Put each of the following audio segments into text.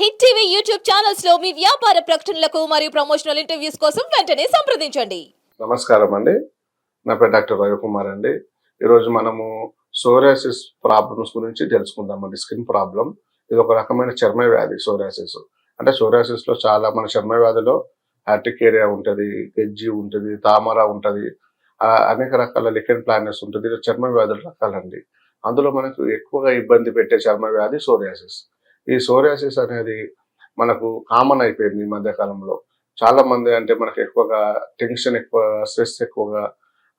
Hit TV YouTube ఛానల్స్లో మీ వ్యాపార ప్రకటనలకు మరియు ప్రమోషనల్ ఇంటర్వ్యూస్ కోసం వెంటనే సంప్రదించండి. నమస్కారం అండి. నా పేరు డాక్టర్ రవికుమార్ అండి. ఈరోజు మనము సోరియాసిస్ ప్రాబ్లమ్స్ గురించి తెలుసుకుందామండి స్కిన్ ప్రాబ్లం. ఇది ఒక రకమైన చర్మ వ్యాధి సోరియాసిస్. అంటే సోరియాసిస్లో చాలా మన చర్మ వ్యాధిలో ఆర్టికేరియా ఉంటుంది గెజ్జి ఉంటుంది తామర ఉంటుంది అనేక రకాల లికెన్ ప్లానెస్ ఉంటుంది. ఇది చర్మ వ్యాధుల రకాలండి. అందులో మనకు ఎక్కువగా ఇబ్బంది పెట్టే చర్మ వ్యాధి సోరియాసిస్. ఈ సోరియాసిస్ అనేది మనకు కామన్ అయిపోయింది ఈ మధ్యకాలంలో. చాలా మంది అంటే మనకు ఎక్కువగా టెన్షన్ ఎక్కువ స్ట్రెస్ ఎక్కువగా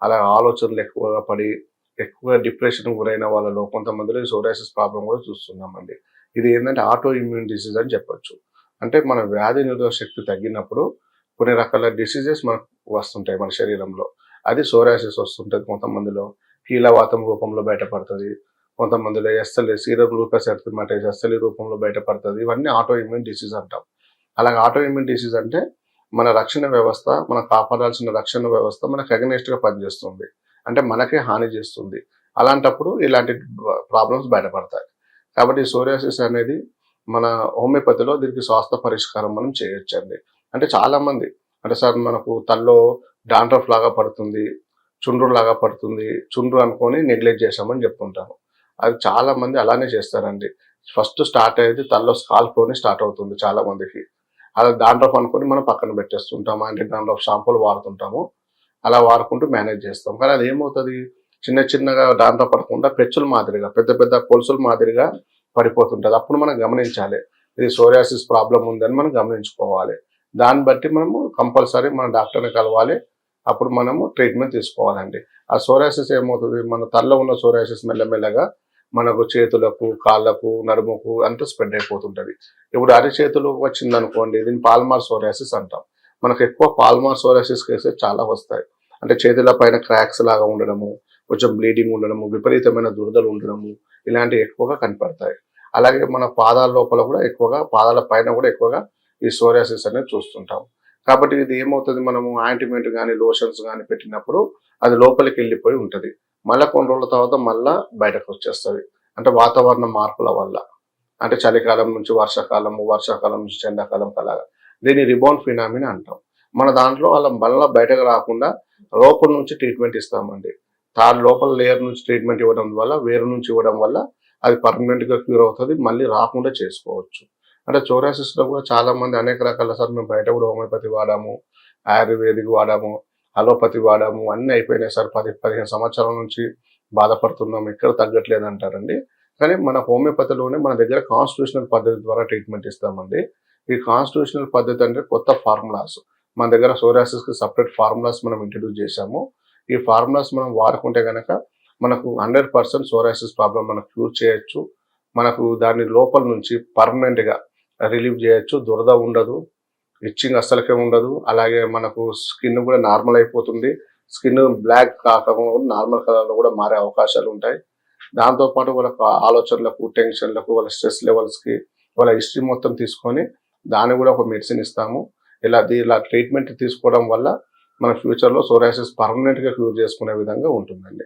అలా ఆలోచనలు ఎక్కువగా పడి ఎక్కువగా డిప్రెషన్ గురైన వాళ్ళలో కొంతమందిలో ఈ సోరియాసిస్ ప్రాబ్లం కూడా చూస్తున్నామండి. ఇది ఏంటంటే ఆటో ఇమ్యూన్ డిసీజ్ అని చెప్పొచ్చు. అంటే మన వ్యాధి నిరోధక శక్తి తగ్గినప్పుడు కొన్ని రకాల డిసీజెస్ మనకు వస్తుంటాయి మన శరీరంలో. అది సోరాసిస్ వస్తుంటుంది కొంతమందిలో. కీలవాతం రూపంలో బయటపడుతుంది. కొంతమందిలో SLA serum lupus erythematosus SLA రూపంలో బయటపడుతుంది. ఇవన్నీ ఆటో ఇమ్యూన్ డిసీజ్ అంటాం. అలాగే ఆటో ఇమ్యూన్ డిసీజ్ అంటే మన రక్షణ వ్యవస్థ మనం కాపాడాల్సిన రక్షణ వ్యవస్థ మనకు అగనెస్ట్గా పనిచేస్తుంది. అంటే మనకే హాని చేస్తుంది. అలాంటప్పుడు ఇలాంటి ప్రాబ్లమ్స్ బయటపడతాయి. కాబట్టి సోరియాసిస్ అనేది మన హోమియోపతిలో దీనికి స్వాస్థ పరిష్కారం మనం చేయొచ్చండి. అంటే చాలామంది అంటే సార్ మనకు తల్లో డాండ్రఫ్ లాగా పడుతుంది చుండ్రు లాగా పడుతుంది చుండ్రు అనుకొని నెగ్లెక్ట్ చేశామని చెప్తుంటారు. అది చాలా మంది అలానే చేస్తారండి. ఫస్ట్ స్టార్ట్ అయ్యేది తల్లో స్కాల్ప్లోనే స్టార్ట్ అవుతుంది చాలా మందికి. అలా డాండ్రఫ్ అనుకుని మనం పక్కన పెట్టేస్తుంటాము అంటే డాండ్రఫ్ షాంపూలు వాడుతుంటాము అలా వాడుకుంటూ మేనేజ్ చేస్తాం. కానీ అది ఏమవుతుంది? చిన్న చిన్నగా దాంట్లో పడకుండా పెచ్చుల మాదిరిగా పెద్ద పెద్ద కొలుసుల మాదిరిగా పడిపోతుంటుంది. అప్పుడు మనం గమనించాలి ఇది సోరియాసిస్ ప్రాబ్లం ఉందని మనం గమనించుకోవాలి. దాన్ని బట్టి మనము కంపల్సరీ మన డాక్టర్ని కలవాలి. అప్పుడు మనము ట్రీట్మెంట్ తీసుకోవాలండి. ఆ సోరియాసిస్ ఏమవుతుంది? మన తలలో ఉన్న సోరాసిస్ మెల్లమెల్లగా మనకు చేతులకు కాళ్ళకు నడుముకు అంతా స్ప్రెడ్ అయిపోతుంటది. ఇప్పుడు అరిచేతులు వచ్చింది అనుకోండి దీన్ని పాల్మార్ సోరియాసిస్ అంటాం. మనకు ఎక్కువ పాల్మార్ సోరాసిస్ కేసెస్ చాలా వస్తాయి. అంటే చేతుల పైన క్రాక్స్ లాగా ఉండడము కొంచెం బ్లీడింగ్ ఉండడము విపరీతమైన దురదలు ఉండడము ఇలాంటివి ఎక్కువగా కనపడతాయి. అలాగే మన పాదాల లోపల కూడా ఎక్కువగా పాదాల పైన కూడా ఎక్కువగా ఈ సోరియాసిస్ అనేది చూస్తుంటాం. కాబట్టి ఇది ఏమవుతుంది మనము ఆయింట్మెంట్ కానీ లోషన్స్ కానీ పెట్టినప్పుడు అది లోపలికి వెళ్ళిపోయి ఉంటుంది. మళ్ళీ కొన్ని రోజుల తర్వాత మళ్ళీ బయటకు వచ్చేస్తుంది. అంటే వాతావరణ మార్పుల వల్ల. అంటే చలికాలం నుంచి వర్షాకాలము వర్షాకాలం నుంచి ఎండాకాలం అలాగా దీన్ని రిబౌన్ ఫినామిన్ అంటాం. మన దాంట్లో వాళ్ళ మళ్ళీ బయటకు రాకుండా లోపల నుంచి ట్రీట్మెంట్ ఇస్తామండి. తాను లోపల లేయర్ నుంచి ట్రీట్మెంట్ ఇవ్వడం వల్ల వేరు నుంచి ఇవ్వడం వల్ల అది పర్మనెంట్గా క్యూర్ అవుతుంది. మళ్ళీ రాకుండా చేసుకోవచ్చు. అంటే చోరాసిస్లో కూడా చాలా మంది అనేక రకాల సార్ మేము బయట కూడా హోమియోపతి వాడాము ఆయుర్వేదిక్ వాడాము అలోపతి వాడాము అన్నీ అయిపోయినాయి సార్ పది పదిహేను సంవత్సరాల నుంచి బాధపడుతున్నాం ఎక్కడ తగ్గట్లేదు అంటారండి కానీ మన హోమియోపతిలోనే మన దగ్గర కాన్స్టిట్యూషనల్ పద్ధతి ద్వారా ట్రీట్మెంట్ ఇస్తామండి. ఈ కాన్స్టిట్యూషనల్ పద్ధతి అంటే కొత్త ఫార్ములాస్. మన దగ్గర సోరాసిస్కి సపరేట్ ఫార్ములాస్ మనం ఇంట్రడ్యూస్ చేశాము. ఈ ఫార్ములాస్ మనం వాడుకుంటే కనుక మనకు హండ్రెడ్ పర్సెంట్ సోరాసిస్ ప్రాబ్లం మనం క్యూర్ చేయొచ్చు. మనకు దాని లోపల నుంచి పర్మనెంట్గా రిలీవ్ చేయొచ్చు. దురద ఉండదు. ఇచ్చింగ్ అస్సలకే ఉండదు. అలాగే మనకు స్కిన్ కూడా నార్మల్ అయిపోతుంది. స్కిన్ బ్లాక్ కాకుండా నార్మల్ కలర్లో కూడా మారే అవకాశాలు ఉంటాయి. దాంతో పాటు ఆలోచనలకు టెన్షన్లకు వాళ్ళ స్ట్రెస్ లెవెల్స్కి వాళ్ళ హిస్టరీ మొత్తం తీసుకొని దాన్ని కూడా ఒక మెడిసిన్ ఇస్తాము. ఇలా ఇలా ట్రీట్మెంట్ తీసుకోవడం వల్ల మన ఫ్యూచర్లో సోరాసిస్ పర్మనెంట్గా క్యూర్ చేసుకునే విధంగా ఉంటుందండి.